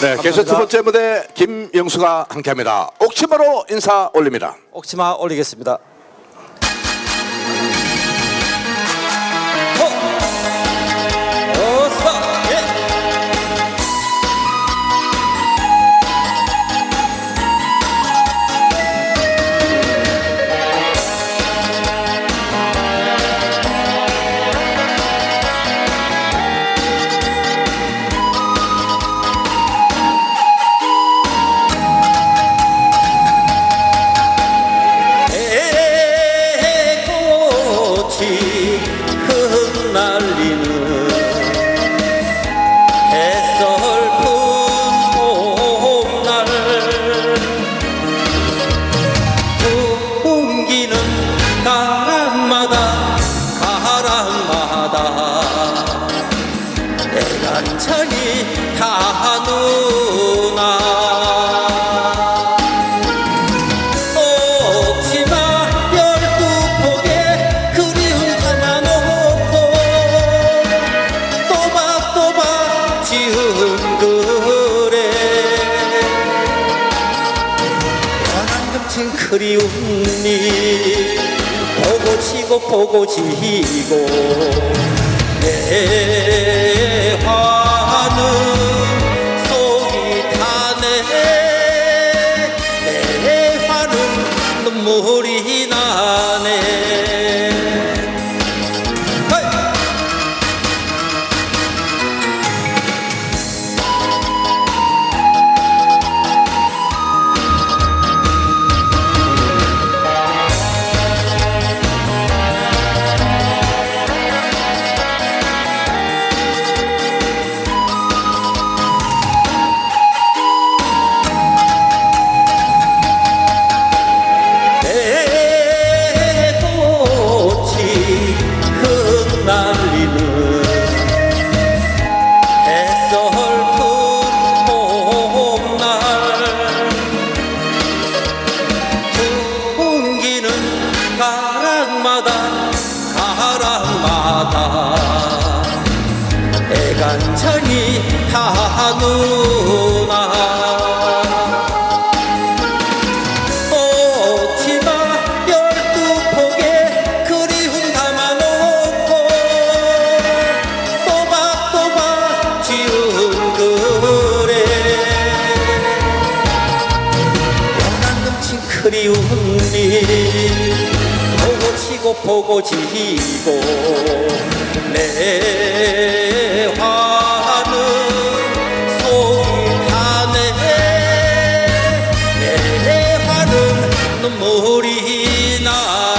네, 계속 두 번째 무대 김영수가 함께합니다. 옥치마로 인사 올립니다. 옥치마 올리겠습니다. 금친 그리움니. 보고 지고 보고 지고 내 화는 속이 타네. 내 화는 눈물이 마다 애간장이 다 누나. 옥치마 열두 폭에 그리움 담아놓고 또박또박 지은 그래. 연한 넘친 그리움이 치고 보고 지고 내 화는 속이 타네 내 화는 눈물이 나